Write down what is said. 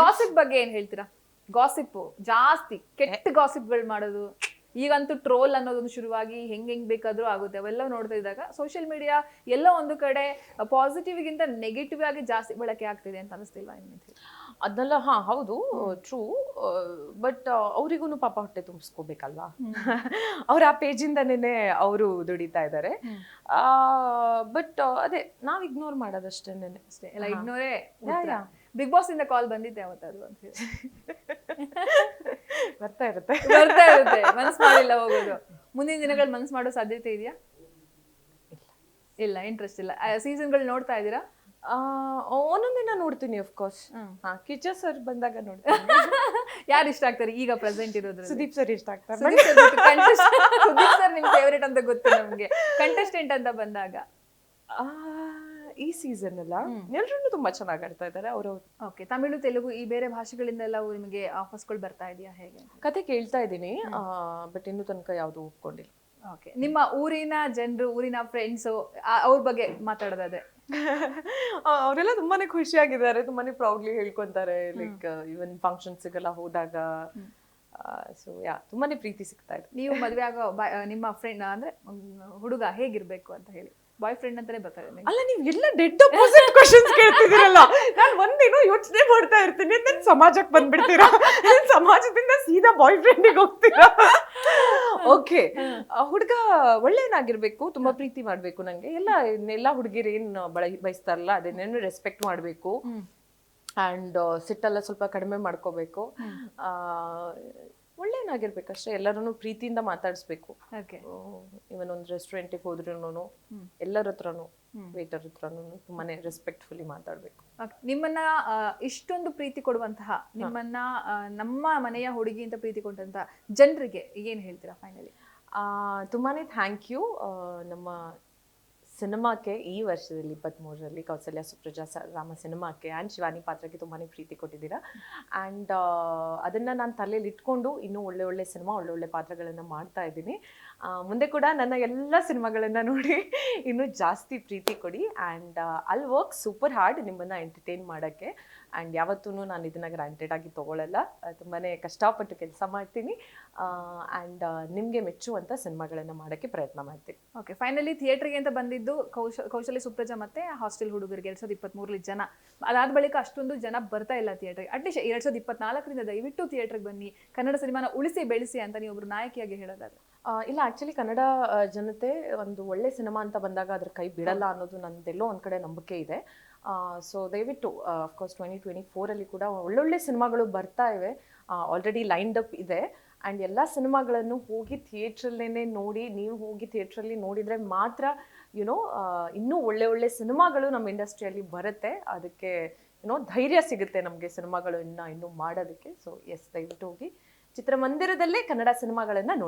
Gossip ಬಗ್ಗೆ ಏನ್ ಹೇಳ್ತೀರಾ? ಗಾಸಿಪ್ ಜಾಸ್ತಿ ಕೆಟ್ಟ ಗಾಸಿಪ್ಗಳು ಮಾಡೋದು. ಈಗಂತೂ ಟ್ರೋಲ್ ಅನ್ನೋದೊಂದು ಶುರುವಾಗಿ ಹೆಂಗ್ ಹೆಂಗ್ ಬೇಕಾದ್ರೂ ಆಗುತ್ತೆ. ಅವೆಲ್ಲ ನೋಡ್ತಾ ಇದ್ದಾಗ ಸೋಷಿಯಲ್ ಮೀಡಿಯಾ ಎಲ್ಲ ಒಂದು ಕಡೆ ಪಾಸಿಟಿವ್ ಗಿಂತ ನೆಗೆಟಿವ್ ಆಗಿ ಜಾಸ್ತಿ ಬಳಕೆ ಆಗ್ತಿದೆ ಅಂತ ಅನಿಸ್ತಿಲ್ವಾ ನಿಮ್ಗೆ ಅದನ್ನೆಲ್ಲ ಹಾ ಹೌದು ಟ್ರೂ ಬಟ್ ಅವರಿಗೂ ಪಾಪ ಹೊಟ್ಟೆ ತುಂಬಿಸ್ಕೋಬೇಕಲ್ವಾ? ಅವ್ರ ಆ ಪೇಜಿಂದನೇ ಅವರು ದುಡಿತಾ ಇದ್ದಾರೆ ಬಟ್ ಅದೇ ನಾವ್ ಇಗ್ನೋರ್ ಮಾಡೋದಷ್ಟೇ ಅಷ್ಟೇ. ಎಲ್ಲ ಇಗ್ನೋರೇ. ಬಿಗ್ ಬಾಸ್ ಇಂದ ಕಾಲ್ ಬಂದಿದ್ದೆ ಯಾವತ್ತಾದ್ರು ಅಂತ ಹೇಳಿ. ಬರ್ತಾ ಇರುತ್ತೆ. ಬರ್ತಾ ಇರುತ್ತೆ. ಮನ್ಸ್ ಮಾಡಿಲ್ಲ ಹೋಗೋದು. ಮುಂದಿನ ದಿನಗಳು ಮನ್ಸ್ ಮಾಡೋ ಸಾಧ್ಯತೆ ಇದೆಯಾ? ಇಲ್ಲ. ಇಂಟ್ರೆಸ್ಟ್ ಇಲ್ಲ. ಸೀಸನ್ಗಳು ನೋಡ್ತಾ ಇದ್ದೀರಾ? ಆ, ಒಂದೊಂದಿನ ನೋಡ್ತೀನಿ ಆಫ್ ಕೋರ್ಸ್ ಹ್ಮ್. ಹಾ ಕಿಚ್ಚ ಸರ್ ಬಂದಾಗ ನೋಡ್ತೀನಿ. ಯಾರು ಇಷ್ಟ ಆಗ್ತಾರೆ ಈಗ ಪ್ರೆಸೆಂಟ್ ಇರೋದು ಸುದೀಪ್ ಸರ್ ಇಷ್ಟ ಆಗ್ತಾರೆ. ಸುದೀಪ್ ಸರ್ ನಿಮ್ ಫೇವರೇಟ್ ಅಂತ ಗೊತ್ತು ನಮಗೆ. ಕಂಟೆಸ್ಟೆಂಟ್ ಅಂತ ಬಂದಾಗ. ಆ, ಈ ಸೀಸನ್ ಎಲ್ಲ ಎಲ್ರೂ ತುಂಬಾ ಚೆನ್ನಾಗಿ ಆಡ್ತಾ ಇದ್ದಾರೆ. ಅವರು ಓಕೆ ತಮಿಳು ತೆಲುಗು ಈ ಬೇರೆ ಭಾಷೆಗಳಿಂದೆಲ್ಲ ನಿಮಗೆ ಆಫರ್ಸ್ಗಳು ಬರ್ತಾ ಇದೆಯಾ ಹೇಗೆ ಕತೆ ಕೇಳ್ತಾ ಇದ್ದೀನಿ. ಬಟ್ ಇನ್ನೂ ತನಕ ಯಾವುದು ಒಪ್ಕೊಂಡಿಲ್ಲ. ಓಕೆ ನಿಮ್ಮ ಊರಿನ ಜನರು ಊರಿನ ಫ್ರೆಂಡ್ಸು ಅವ್ರ ಬಗ್ಗೆ ಮಾತಾಡೋದಾದ್ರೆ? ಅವರೆಲ್ಲ ತುಂಬಾನೇ ಖುಷಿಯಾಗಿದ್ದಾರೆ. ತುಂಬಾನೇ ಪ್ರೌಡ್ಲಿ ಹೇಳ್ಕೊಂತಾರೆ ಲೈಕ್ ಇವನ್ ಫಂಕ್ಷನ್ಸ್ಗೆಲ್ಲ ಹೋದಾಗ. ಸೊ ಯಾ ತುಂಬಾನೇ ಪ್ರೀತಿ ಸಿಗ್ತಾ ಇದೆ. ನೀವು ಮದುವೆ ಆಗೋ ನಿಮ್ಮ ಫ್ರೆಂಡ್ ಅಂದ್ರೆ ಹುಡುಗ ಹೇಗಿರ್ಬೇಕು ಅಂತ ಹೇಳಿ. ಬಾಯ್ ಫ್ರೆಂಡ್ ಅಂತಾನೆ ಬರ್ತಾರೆ. ಅಲ್ಲ ನೀವು ಎಲ್ಲ ಡೆಡ್ ಅಪೋಸಿಟ್ ಕ್ವಶನ್ಸ್ ಕೇಳ್ತಿದ್ದೀರಲ್ಲ. ನಾನು ಒಂದೇನೋ ಯೋಚನೆ ಮಾಡ್ತಾ ಇರ್ತೀನಿ. ನನ್ನ ಸಮಾಜಕ್ಕೆ ಬಂದ್ಬಿಡ್ತೀರಾ? ಸಮಾಜದಿಂದ ಸೀದಾ ಬಾಯ್ ಫ್ರೆಂಡಿಗೆ ಹೋಗ್ತೀರಾ? ಓಕೆ ಹುಡುಗ ಒಳ್ಳೆಯವನಾಗಿರ್ಬೇಕು ತುಂಬಾ ಪ್ರೀತಿ ಮಾಡಬೇಕು ನನಗೆ ಎಲ್ಲ ಎಲ್ಲ ಹುಡುಗಿರು ಏನು ಬಳ ಬಯಸ್ತಾರಲ್ಲ ಅದನ್ನೇನು ರೆಸ್ಪೆಕ್ಟ್ ಮಾಡಬೇಕು. ಆ್ಯಂಡ್ ಸಿಟ್ಟೆಲ್ಲ ಸ್ವಲ್ಪ ಕಡಿಮೆ ಮಾಡ್ಕೋಬೇಕು. ಆ, ಎಲ್ಲರೂ ಪ್ರೀತಿಯಿಂದ ಮಾತಾಡಿಸ್ಬೇಕು. ಓಕೆ ಇವನ್ ಒಂದು ರೆಸ್ಟೋರೆಂಟಿಗೆ ಹೋದ್ರೂ ಎಲ್ಲರ ಹತ್ರನು ವೇಟರ್ ಹತ್ರನು ತುಂಬಾನೇ ರೆಸ್ಪೆಕ್ಟ್ಫುಲಿ ಮಾತಾಡ್ಬೇಕು. ನಿಮ್ಮನ್ನ ಇಷ್ಟೊಂದು ಪ್ರೀತಿ ಕೊಡುವಂತಹ ನಿಮ್ಮನ್ನ ನಮ್ಮ ಮನೆಯ ಹುಡುಗಿ ಅಂತ ಪ್ರೀತಿ ಕೊಟ್ಟಂತಹ ಜನರಿಗೆ ಏನ್ ಹೇಳ್ತೀರಾ ಫೈನಲಿ ಆ, ತುಂಬಾನೇ ಥ್ಯಾಂಕ್ ಯು ನಮ್ಮ ಸಿನಿಮಾಕ್ಕೆ ಈ ವರ್ಷದಲ್ಲಿ ಇಪ್ಪತ್ತ್ಮೂರರಲ್ಲಿ ಕೌಸಲ್ಯ ಸುಪ್ರಜಾ ರಾಮ ಸಿನಿಮಾಕ್ಕೆ ಆ್ಯಂಡ್ ಶಿವಾನಿ ಪಾತ್ರಕ್ಕೆ ತುಂಬಾ ಪ್ರೀತಿ ಕೊಟ್ಟಿದ್ದೀರಾ. ಆ್ಯಂಡ್ ಅದನ್ನು ನಾನು ತಲೆಯಲ್ಲಿ ಇಟ್ಕೊಂಡು ಇನ್ನೂ ಒಳ್ಳೆ ಒಳ್ಳೆ ಸಿನಿಮಾ, ಒಳ್ಳೆ ಒಳ್ಳೆ ಪಾತ್ರಗಳನ್ನು ಮಾಡ್ತಾ ಇದ್ದೀನಿ. ಮುಂದೆ ಕೂಡ ನನ್ನ ಎಲ್ಲ ಸಿನಿಮಾಗಳನ್ನು ನೋಡಿ ಇನ್ನೂ ಜಾಸ್ತಿ ಪ್ರೀತಿ ಕೊಡಿ. ಆ್ಯಂಡ್ ಅಲ್ಲಿ ವರ್ಕ್ ಸೂಪರ್ ಹಾರ್ಡ್ ನಿಮ್ಮನ್ನು ಎಂಟರ್ಟೈನ್ ಮಾಡೋಕ್ಕೆ. ಆ್ಯಂಡ್ ಯಾವತ್ತೂ ನಾನು ಇದನ್ನು ಗ್ರಾಂಟೆಡ್ ಆಗಿ ತೊಗೊಳ್ಳಲ್ಲ ತುಂಬಾ ಕಷ್ಟಪಟ್ಟು ಕೆಲಸ ಮಾಡ್ತೀನಿ. ಆ್ಯಂಡ್ ನಿಮಗೆ ಮೆಚ್ಚುವಂಥ ಸಿನಿಮಾಗಳನ್ನು ಮಾಡೋಕ್ಕೆ ಪ್ರಯತ್ನ ಮಾಡ್ತೀನಿ. ಓಕೆ ಫೈನಲಿ ಥಿಯೇಟ್ರಿಗೆ ಅಂತ ಬಂದಿದ್ದು ಕೌಶ ಕೌಶಲ್ಯ ಸುಪ್ರಜ ಮತ್ತೆ ಹಾಸ್ಟೆಲ್ ಹುಡುಗರಿಗೆ ಎರಡ್ ಸಾವಿರದ ಇಪ್ಪತ್ಮೂರಲ್ಲಿ ಜನ. ಅದಾದ ಬಳಿಕ ಅಷ್ಟೊಂದು ಜನ ಬರ್ತಾ ಇಲ್ಲ ಥಿಯೇಟರ್ಗೆ ಅಟ್ಲೀಸ್ಟ್ ಎರಡ್ ಸಾವಿರದ ಇಪ್ಪತ್ನಾಲ್ಕರಿಂದ ದಯವಿಟ್ಟು ಥಿಯೇಟರ್ಗೆ ಬನ್ನಿ. ಕನ್ನಡ ಸಿನಿಮಾನ ಉಳಿಸಿ ಬೆಳೆಸಿ ಅಂತ ನೀವು ಒಬ್ರು ನಾಯಕಿಯಾಗಿ ಹೇಳೋದಾದ್ರೆ. ಇಲ್ಲ ಆ್ಯಕ್ಚುಲಿ ಕನ್ನಡ ಜನತೆ ಒಂದು ಒಳ್ಳೆ ಸಿನಿಮಾ ಅಂತ ಬಂದಾಗ ಅದ್ರ ಕೈ ಬಿಡಲ್ಲ ಅನ್ನೋದು ನಂದೆಲ್ಲೋ ಒಂದು ಕಡೆ ನಂಬಿಕೆ ಇದೆ. ಸೊ ದಯವಿಟ್ಟು ಅಫ್ಕೋರ್ಸ್ ಟ್ವೆಂಟಿ ಟ್ವೆಂಟಿ ಫೋರಲ್ಲಿ ಕೂಡ ಒಳ್ಳೊಳ್ಳೆ ಸಿನಿಮಾಗಳು ಬರ್ತಾ ಇವೆ. ಆಲ್ರೆಡಿ ಲೈನ್ಡ್ ಅಪ್ ಇದೆ. ಆ್ಯಂಡ್ ಎಲ್ಲ ಸಿನಿಮಾಗಳನ್ನು ಹೋಗಿ ಥಿಯೇಟ್ರಲ್ಲೇ ನೋಡಿ, ನೀವು ಹೋಗಿ ಥಿಯೇಟ್ರಲ್ಲಿ ನೋಡಿದರೆ ಮಾತ್ರ ಯುನೋ ಇನ್ನೂ ಒಳ್ಳೆ ಒಳ್ಳೆ ಸಿನಿಮಾಗಳು ನಮ್ಮ ಇಂಡಸ್ಟ್ರಿಯಲ್ಲಿ ಬರುತ್ತೆ. ಅದಕ್ಕೆ ಯುನೋ ಧೈರ್ಯ ಸಿಗುತ್ತೆ ನಮಗೆ ಸಿನಿಮಾಗಳು ಇನ್ನು ಇನ್ನೂ ಮಾಡೋದಕ್ಕೆ. ಸೊ ಎಸ್ ದಯವಿಟ್ಟು ಹೋಗಿ ಚಿತ್ರಮಂದಿರದಲ್ಲೇ ಕನ್ನಡ ಸಿನಿಮಾಗಳನ್ನು ನೋಡಿ.